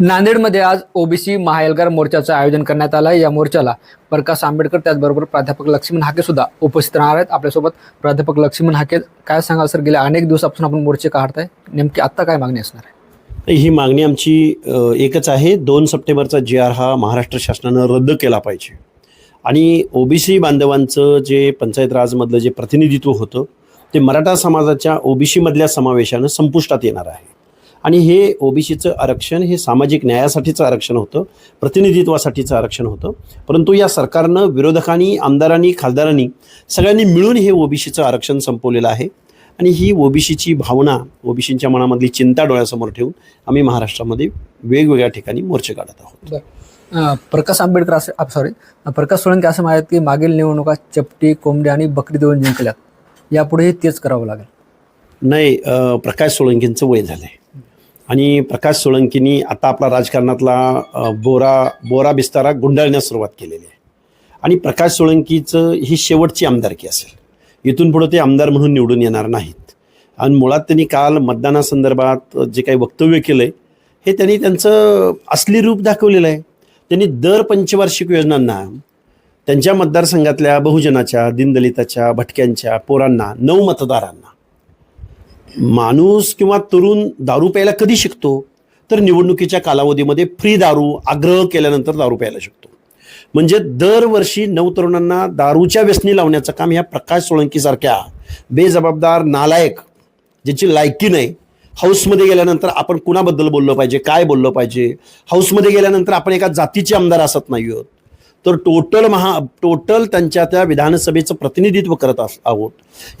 नांदेडमध्ये आज ओबीसी महाएल्गार मोर्चाचं आयोजन करण्यात आलं आहे. या मोर्चाला प्रकाश आंबेडकर त्याचबरोबर प्राध्यापक लक्ष्मण हाके सुद्धा उपस्थित राहणार आहेत. आपल्यासोबत प्राध्यापक लक्ष्मण हाके काय सांगाल सर गेल्या अनेक दिवसापासून आपण मोर्चे काढताय नेमकी आत्ता काय मागणी असणार आहे? ही मागणी आमची एकच आहे. दोन सप्टेंबरचा जी आर हा महाराष्ट्र शासनानं रद्द केला पाहिजे. आणि ओबीसी बांधवांचं जे पंचायत राजमधलं जे प्रतिनिधित्व होतं ते मराठा समाजाच्या ओबीसीमधल्या समावेशानं संपुष्टात येणार आहे. आणि हे ओबीसीचं आरक्षण हे सामाजिक न्यायासाठीचं आरक्षण होतं प्रतिनिधित्वासाठीचं आरक्षण होतं. परंतु या सरकारनं विरोधकांनी आमदारांनी खासदारांनी सगळ्यांनी मिळून हे ओबीसीचं आरक्षण संपवलेलं आहे. आणि ही ओबीसीची भावना ओबीसींच्या मनामधली चिंता डोळ्यासमोर ठेवून आम्ही महाराष्ट्रामध्ये वेगवेगळ्या ठिकाणी मोर्चे काढत आहोत. प्रकाश आंबेडकर असे सॉरी प्रकाश सोळंके असं म्हणतात की मागील निवडणुका चपटी कोंबडी आणि बकरी देऊन जिंकल्यात. यापुढेही तेच करावं लागेल. नाही प्रकाश सोळंकींचं वय झालं आहे आणि प्रकाश सोळंकींनी आता आपला राजकारणातला बोरा बोरा बिस्तारा गुंडाळण्यास सुरुवात केलेली आहे. आणि प्रकाश सोळंकीचं ही शेवटची आमदारकी असेल. इथून पुढं ते आमदार म्हणून निवडून येणार नाहीत. आणि मुळात त्यांनी काल मतदानासंदर्भात जे काही वक्तव्य केलं आहे हे त्यांनी त्यांचं असली रूप दाखवलेलं आहे. त्यांनी दर पंचवार्षिक योजनांना त्यांच्या मतदारसंघातल्या बहुजनाच्या दीनदलिताच्या भटक्यांच्या पोरांना नऊ मतदारांना माणूस किंवा तरुण दारू प्यायला कधी शिकतो? तर निवडणुकीच्या कालावधीमध्ये फ्री दारू आग्रह केल्यानंतर दारू प्यायला शिकतो. म्हणजे दरवर्षी नऊ तरुणांना दारूच्या व्यसनी लावण्याचं काम ह्या प्रकाश सोळंकीसारख्या बेजबाबदार नालायक ज्याची लायकी नाही हाऊसमध्ये गेल्यानंतर आपण कुणाबद्दल बोललं पाहिजे काय बोललं पाहिजे हाऊसमध्ये गेल्यानंतर आपण एका जातीचे आमदार असत नाही आहोत. तर टोटल महा टोटल त्यांच्या त्या विधानसभेचं प्रतिनिधित्व करत आहोत.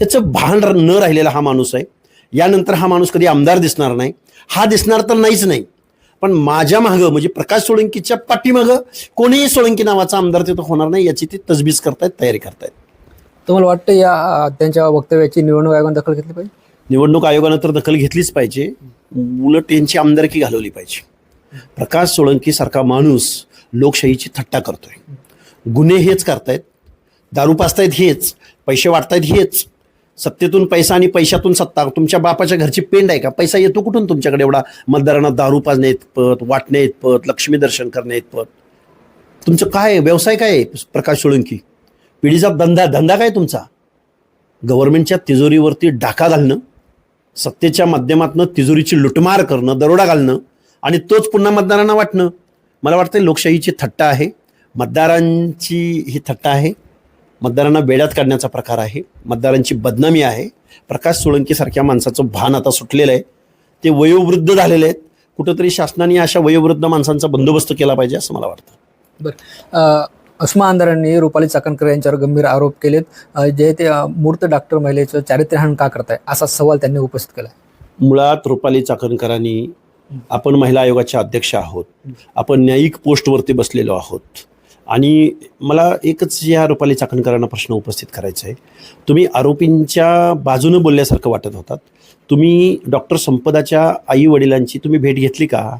याचं भान न राहिलेला हा माणूस आहे. यानंतर हा माणूस कधी आमदार दिसणार नाही. हा दिसणार तर नाहीच नाही. पण माझ्या मागं म्हणजे प्रकाश सोळंकीच्या पाठीमागं कोणीही सोळंकी नावाचा आमदार तिथं होणार नाही याची ते तजबीज करतायत तयारी करतायत. तुम्हाला वाटतं या त्यांच्या वक्तव्याची निवडणूक आयोगाने दखल घेतली पाहिजे? निवडणूक आयोगानं तर दखल घेतलीच पाहिजे. उलट यांची आमदारकी घालवली पाहिजे. प्रकाश सोळंकी सारखा माणूस लोकशाहीची थट्टा करतोय. गुन्हे हेच करतायत. दारू पाचतायत हेच. पैसे वाटतायत हेच. सत्तेतून पैसा आणि पैशातून सत्ता. तुमच्या बापाच्या घरची पेंड आहे का? पैसा येतो कुठून तुमच्याकडे एवढा? मतदारांना दारू पाजण्या इतपत वाटण्या इतपत लक्ष्मी दर्शन करण्या इतपत तुमचं काय आहे? व्यवसाय काय आहे? प्रकाश सोळंकी? पिढीचा धंदा धंदा काय तुमचा? गव्हर्नमेंटच्या तिजोरीवरती डाका घालणं सत्तेच्या माध्यमातून तिजोरीची लुटमार करणं दरोडा घालणं आणि तोच पुन्हा मतदारांना वाटणं. मला वाटतं लोकशाहीची थट्टा आहे. मतदारांची ही थट्टा आहे. मतदारांना वेड्यात काढण्याचा प्रकार आहे. मतदारांची बदनामी आहे. प्रकाश सोळंकीसारख्या माणसाचं भान आता सुटलेलं आहे. ते वयोवृद्ध झालेले आहेत. कुठंतरी शासनाने अशा वयोवृद्ध माणसांचा बंदोबस्त केला पाहिजे असं मला वाटतं. बरं. अस्मा आंदरांनी रुपाली चाकणकर यांच्यावर गंभीर आरोप केलेत. जे ते मूर्त डॉक्टर महिलेचं चारित्र्यहन का करताय? असा सवाल त्यांनी उपस्थित केला मुळात रुपाली चाकणकरांनी आपण महिला आयोगाच्या अध्यक्ष आहोत. आपण न्यायिक पोस्टवरती बसलेलो आहोत. आणि मला एकच या रुपाली चाकणकरांना प्रश्न उपस्थित करायचा आहे. तुम्ही आरोपींच्या बाजूनं बोलल्यासारखं वाटत होतात. तुम्ही डॉक्टर संपदाच्या आई वडिलांची तुम्ही भेट घेतली का?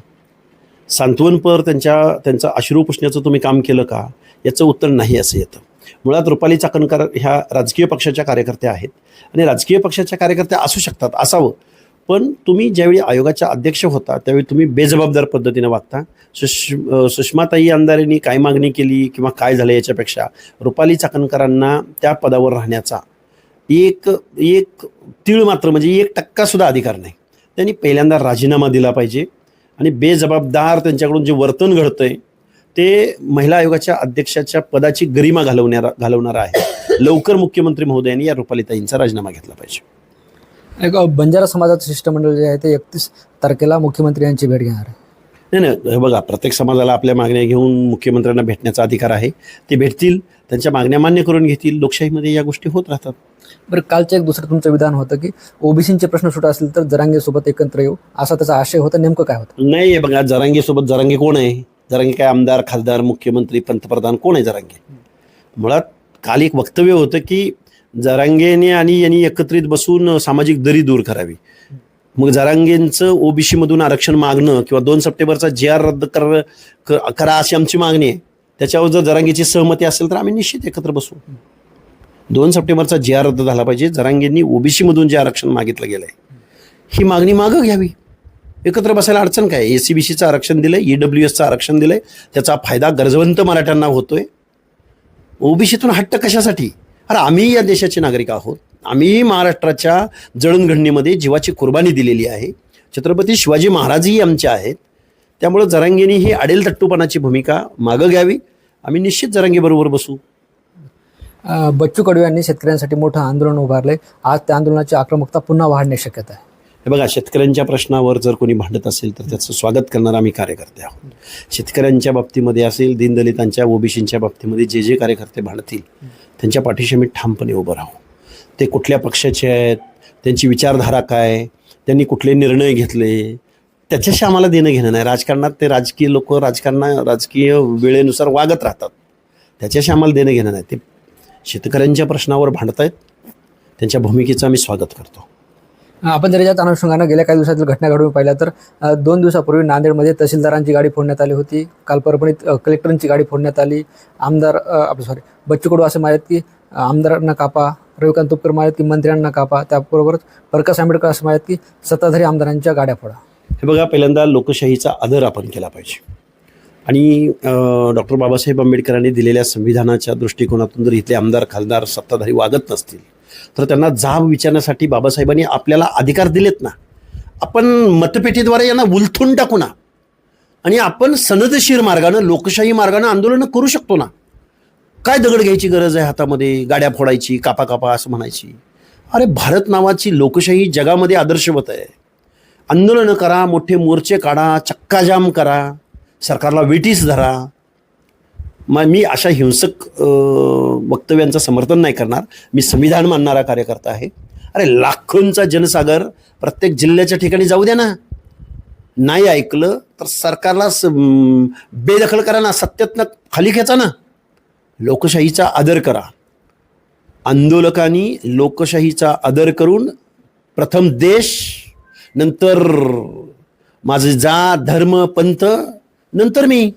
सांत्वनपर त्यांच्या त्यांचं अश्रू पुसण्याचं तुम्ही काम केलं का? याचं उत्तर नाही असं येतं. मुळात रुपाली चाकणकर ह्या राजकीय पक्षाच्या कार्यकर्त्या आहेत. आणि राजकीय पक्षाच्या कार्यकर्त्या असू शकतात असावं. पण तुम्ही ज्यावेळी आयोगाच्या अध्यक्ष होता त्यावेळी तुम्ही बेजबाबदार पद्धतीने वागता. सुष सुषमाताई आमदारांनी काय मागणी केली किंवा काय झालं याच्यापेक्षा रुपाली चाकणकरांना त्या पदावर राहण्याचा एक एक तीळ मात्र म्हणजे एक टक्कासुद्धा अधिकार नाही. त्यांनी पहिल्यांदा राजीनामा दिला पाहिजे आणि बेजबाबदार त्यांच्याकडून जे वर्तन घडतंय ते महिला आयोगाच्या अध्यक्षाच्या पदाची गरिमा घालवणारा घालवणारा आहे. लवकर मुख्यमंत्री महोदयांनी या रुपालीताईंचा राजीनामा घेतला पाहिजे. एक बंजारा समाजाचं शिष्टमंडळ जे आहे ते एकतीस तारखेला मुख्यमंत्री यांची भेट घेणार आहे. नाही नाही हे बघा प्रत्येक समाजाला आपल्या मागण्या घेऊन मुख्यमंत्र्यांना भेटण्याचा अधिकार आहे. ते भेटतील त्यांच्या मागण्या मान्य करून घेतील लोकशाहीमध्ये या गोष्टी होत राहतात. बरं कालचं एक दुसरं तुमचं विधान होतं की ओबीसींचे प्रश्न सुटत असतील तर जरांगेसोबत एकत्र येऊ असा त्याचा आशय होता नेमकं काय होतं? नाही हे बघा जरांगेसोबत जरांगे कोण आहे? जरांगे काय आमदार खासदार मुख्यमंत्री पंतप्रधान कोण आहे जरांगे? मुळात काल एक वक्तव्य होतं की जरांगेने आणि यांनी एकत्रित बसून सामाजिक दरी दूर करावी. मग जरांगेंचं ओबीसी मधून आरक्षण मागणं किंवा दोन सप्टेंबरचा जे आर रद्द कर करा अशी आमची मागणी आहे. त्याच्यावर जर जरांगेची सहमती असेल तर आम्ही निश्चित एकत्र बसू. दोन सप्टेंबरचा जे आर रद्द झाला पाहिजे. जरांगेंनी ओबीसी मधून जे आरक्षण मागितलं गेलंय ही मागणी मागं घ्यावी. एकत्र बसायला अडचण काय? ए सी बी सीचं आरक्षण दिलं ई डब्ल्यू एसचं आरक्षण दिलं त्याचा फायदा गरजवंत मराठ्यांना होतोय. ओबीसीतून हट्ट कशासाठी? अरे आम्ही या देशाचे नागरिक आहोत. आम्ही महाराष्ट्राच्या जळणघडणीमध्ये जीवाची कुर्बानी दिलेली आहे. छत्रपती शिवाजी महाराजही आमचे आहेत. त्यामुळं जरांगेनी ही अडेल तट्टूपणाची भूमिका मागं घ्यावी. आम्ही निश्चित जरांगेबरोबर बसू. बच्चू कडू यांनी शेतकऱ्यांसाठी मोठं आंदोलन उभारले आज त्या आंदोलनाची आक्रमकता पुन्हा वाढण्याची शक्यता आहे. हे बघा शेतकऱ्यांच्या प्रश्नावर जर कोणी भांडत असेल तर त्याचं स्वागत करणारा आम्ही कार्यकर्ते आहोत. शेतकऱ्यांच्या बाबतीमध्ये असेल दीनदलितांच्या ओबीसींच्या बाबतीमध्ये जे जे कार्यकर्ते भांडतील त्यांच्या पाठीशी आम्ही ठामपणे उभं राहू. ते कुठल्या पक्षाचे आहेत त्यांची विचारधारा काय त्यांनी कुठले निर्णय घेतले त्याच्याशी आम्हाला देणं घेणं नाही. राजकारणात ते राजकीय लोक राजकारणा राजकीय वेळेनुसार वागत राहतात. त्याच्याशी आम्हाला देणं घेणं नाही. ते शेतकऱ्यांच्या प्रश्नावर भांडत आहेत त्यांच्या भूमिकेचं आम्ही स्वागत करतो. आपण जर याच्यात अनुषंगानं गेल्या काही दिवसातील घटना घडून पाहिल्या तर दोन दिवसापूर्वी नांदेडमध्ये तहसीलदारांची गाडी फोडण्यात आली होती. काल परभणीत कलेक्टरांची गाडी फोडण्यात आली. आमदार आपलं सॉरी बच्चू कडू असं मारत की आमदारांना कापा रविकांत तुपकर मारत की मंत्र्यांना कापा त्याबरोबरच प्रकाश आंबेडकर असं मारत की सत्ताधारी आमदारांच्या गाड्या फोडा. हे बघा पहिल्यांदा लोकशाहीचा आदर आपण केला पाहिजे. आणि डॉक्टर बाबासाहेब आंबेडकरांनी दिलेल्या संविधानाच्या दृष्टिकोनातून जर इथले आमदार खासदार सत्ताधारी वागत नसतील तर त्यांना जाब विचारण्यासाठी बाबासाहेबांनी आपल्याला अधिकार दिलेत ना. आपण मतपेटीद्वारे यांना उलथून टाकू ना. आणि आपण सनदशीर मार्गानं लोकशाही मार्गानं आंदोलनं करू शकतो ना. काय दगड घ्यायची गरज आहे हातामध्ये? गाड्या फोडायची कापा कापा असं म्हणायची. अरे भारत नावाची लोकशाही जगामध्ये आदर्शवत आहे. आंदोलनं करा मोठे मोर्चे काढा चक्काजाम करा. सरकारला वेटीस धरा. मग मी अशा हिंसक वक्तव्यांचं समर्थन नाही करणार. मी संविधान मानणारा कार्यकर्ता आहे. अरे लाखोंचा जनसागर प्रत्येक जिल्ह्याच्या ठिकाणी जाऊ द्या ना. नाही ऐकलं तर सरकारला स- बेदखल करा ना. सत्यातनं खाली खेचा ना. लोकशाहीचा आदर करा. आंदोलकांनी लोकशाहीचा आदर करून प्रथम देश नंतर माझे जात धर्म पंथ नंतर मी.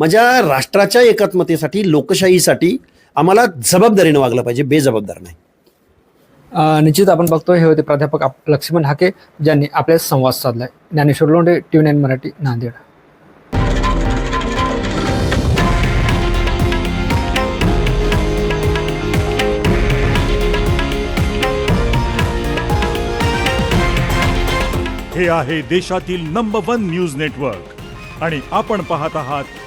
माझ्या राष्ट्राच्या एकात्मतेसाठी लोकशाहीसाठी आम्हाला जबाबदारीनं वागलं पाहिजे बेजबाबदार नाही. निश्चित आपण बघतो हे होते प्राध्यापक आप- लक्ष्मण हाके ज्यांनी आपल्याला संवाद साधलाय. Dnyaneshwar Londhe T nine Marathi Nanded. हे आहे देशातील नंबर वन न्यूज नेटवर्क आणि आपण पाहत आहात